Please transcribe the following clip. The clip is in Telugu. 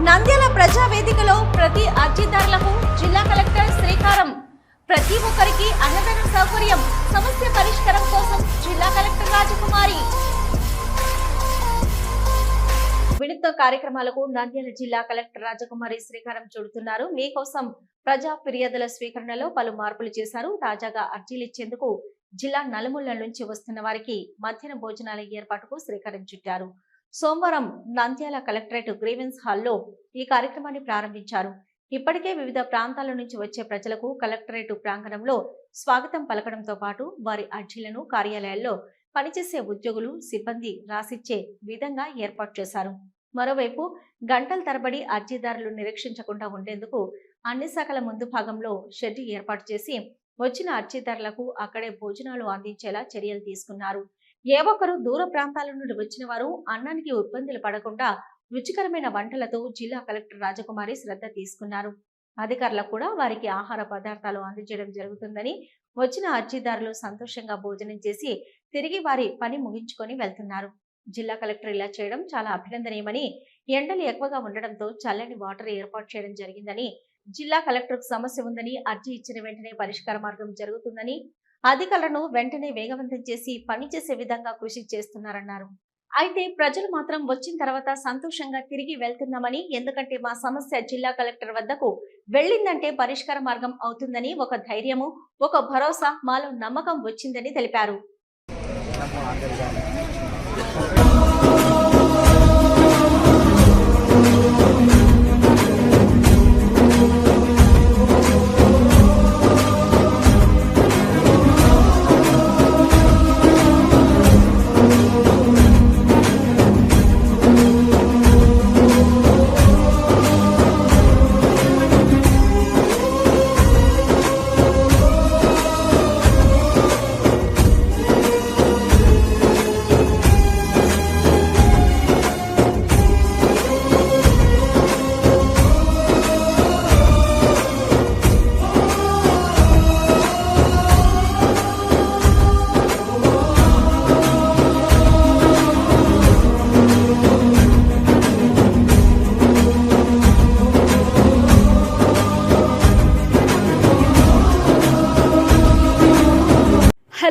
నంద్యాల ప్రజా వేదికలో ప్రతి అర్జీదారులకు జిల్లా కలెక్టర్ శ్రీకారం. ప్రతి ఒక్కరికి అన్నదాన సౌకర్యం సమస్య పరిష్కారం కోసం జిల్లా కలెక్టర్ రాజకుమారి. వినూత్న కార్యక్రమాలకు నంద్యాల జిల్లా కలెక్టర్ రాజకుమారి శ్రీకారం చుడుతున్నారు. మీకోసం ప్రజా ఫిర్యాదుల స్వీకరణలో పలు మార్పులు చేశారు. తాజాగా అర్జీలు ఇచ్చేందుకు జిల్లా నలుమూలల నుంచి వస్తున్న వారికి మధ్యాహ్న భోజనాల ఏర్పాటుకు శ్రీకారం చుట్టారు. సోమవారం నంద్యాల కలెక్టరేట్ గ్రీవెన్స్ హాల్లో ఈ కార్యక్రమాన్ని ప్రారంభించారు. ఇప్పటికే వివిధ ప్రాంతాల నుంచి వచ్చే ప్రజలకు కలెక్టరేట్ ప్రాంగణంలో స్వాగతం పలకడంతో పాటు వారి అర్జీలను కార్యాలయాల్లో పనిచేసే ఉద్యోగులు సిబ్బంది రాసిచ్చే విధంగా ఏర్పాటు చేశారు. మరోవైపు గంటల తరబడి అర్జీదారులు నిరీక్షించకుండా ఉండేందుకు అన్ని శాఖల ముందు భాగంలో షెడ్ ఏర్పాటు చేసి వచ్చిన అర్జీదారులకు అక్కడే భోజనాలు అందించేలా చర్యలు తీసుకున్నారు. ఏ ఒక్కరు దూర ప్రాంతాల నుండి వచ్చిన వారు అన్నానికి ఇబ్బందులు పడకుండా రుచికరమైన వంటలతో జిల్లా కలెక్టర్ రాజకుమారి శ్రద్ధ తీసుకున్నారు. అధికారులకు కూడా వారికి ఆహార పదార్థాలు అందించడం జరుగుతుందని వచ్చిన అర్జీదారులు సంతోషంగా భోజనం చేసి తిరిగి వారి పని ముగించుకొని వెళ్తున్నారు. జిల్లా కలెక్టర్ ఇలా చేయడం చాలా అభినందనీయమని ఎండలు ఎక్కువగా ఉండడంతో చల్లని వాటర్ ఏర్పాటు చేయడం జరిగిందని జిల్లా కలెక్టర్కు సమస్య ఉందని అర్జీ ఇచ్చిన వెంటనే పరిష్కార మార్గం జరుగుతుందని అధికారులను వెంటనే వేగవంతం చేసి పనిచేసే విధంగా కృషి చేస్తున్నారన్నారు. అయితే ప్రజలు మాత్రం వచ్చిన తర్వాత సంతోషంగా తిరిగి వెళ్తున్నామని ఎందుకంటే మా సమస్య జిల్లా కలెక్టర్ వద్దకు వెళ్ళిందంటే పరిష్కార మార్గం అవుతుందని ఒక ధైర్యము ఒక భరోసా మాలో నమ్మకం వచ్చిందని తెలిపారు.